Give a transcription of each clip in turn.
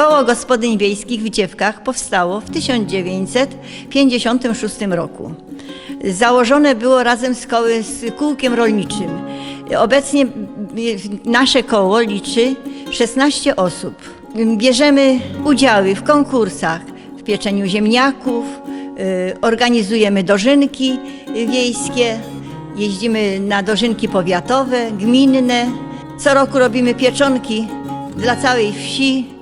Koło Gospodyń Wiejskich w Dziewkach powstało w 1956 roku. Założone było razem z, koły, z kółkiem rolniczym. Obecnie nasze koło liczy 16 osób. Bierzemy udziały w konkursach, w pieczeniu ziemniaków, y, organizujemy dożynki wiejskie, jeździmy na dożynki powiatowe, gminne. Co roku robimy pieczonki dla całej wsi.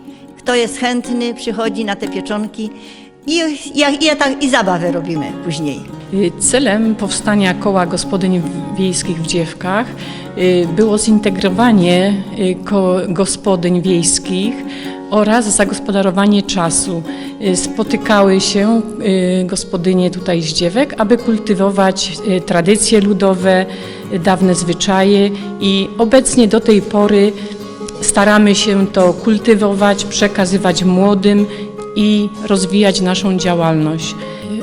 Kto jest chętny, przychodzi na te pieczonki i, i, i, tak- i zabawę robimy później. Y, Celem powstania koła gospodyń wiejskich w Dziewkach y, było zintegrowanie y, gospodyń wiejskich oraz zagospodarowanie czasu. Spotykały się gospodynie tutaj z Dziewek, aby kultywować tradycje ludowe, dawne zwyczaje i obecnie do tej pory staramy się to kultywować, przekazywać młodym i rozwijać naszą działalność.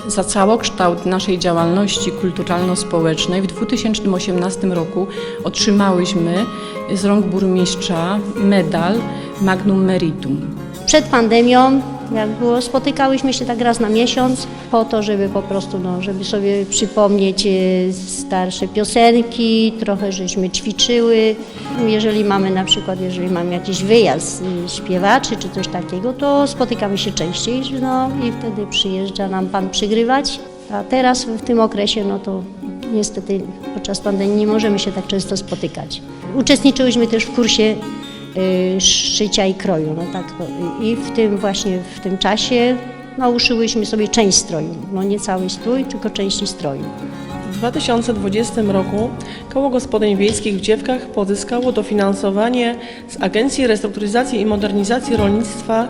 Za całokształt naszej działalności kulturalno-społecznej w 2018 roku otrzymałyśmy z rąk burmistrza medal Magnum Meritum. Przed pandemią, jak było, spotykałyśmy się tak raz na miesiąc po to, żeby po prostu, no, żeby sobie przypomnieć e, starsze piosenki, trochę żeśmy ćwiczyły. Jeżeli mamy na przykład, jeżeli mamy jakiś wyjazd e, śpiewaczy czy coś takiego, to spotykamy się częściej, no i wtedy przyjeżdża nam pan przygrywać. A teraz w tym okresie, no to niestety podczas pandemii nie możemy się tak często spotykać. Uczestniczyłyśmy też w kursie y, szycia i kroju. No tak, to, I w tym właśnie w tym czasie no, uszyłyśmy sobie część stroju. No nie cały strój, tylko części stroju. W 2020 roku Koło Gospodyń Wiejskich w Dziewkach pozyskało dofinansowanie z Agencji Restrukturyzacji i Modernizacji Rolnictwa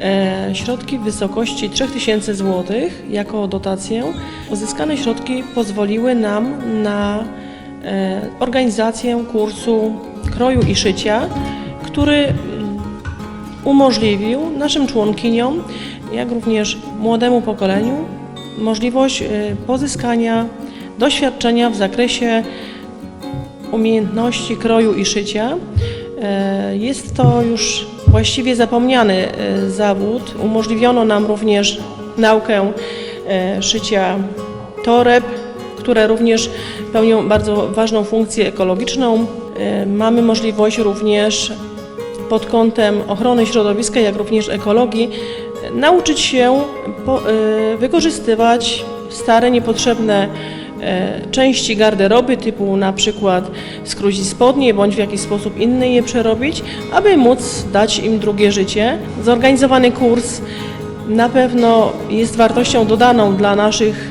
e, środki w wysokości 3000 zł jako dotację. Uzyskane środki pozwoliły nam na e, organizację kursu kroju i szycia, który mm, umożliwił naszym członkiniom, jak również młodemu pokoleniu możliwość y, pozyskania doświadczenia w zakresie umiejętności kroju i szycia. E, Jest to już właściwie zapomniany e, zawód. Umożliwiono nam również naukę e, szycia toreb, które również pełnią bardzo ważną funkcję ekologiczną. Mamy możliwość również pod kątem ochrony środowiska, jak również ekologii, nauczyć się e, wykorzystywać stare, niepotrzebne e, części garderoby, typu na przykład skrócić spodnie, bądź w jakiś sposób inny je przerobić, aby móc dać im drugie życie. Zorganizowany kurs na pewno jest wartością dodaną dla naszych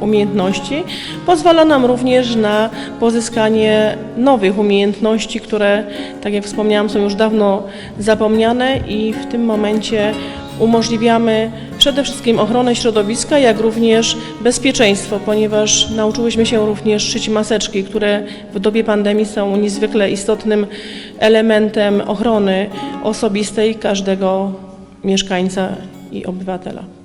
umiejętności. Pozwala nam również na pozyskanie nowych umiejętności, które, tak jak wspomniałam, są już dawno zapomniane i w tym momencie umożliwiamy przede wszystkim ochronę środowiska, jak również bezpieczeństwo, ponieważ nauczyłyśmy się również szyć maseczki, które w dobie pandemii są niezwykle istotnym elementem ochrony osobistej każdego mieszkańca i obywatela.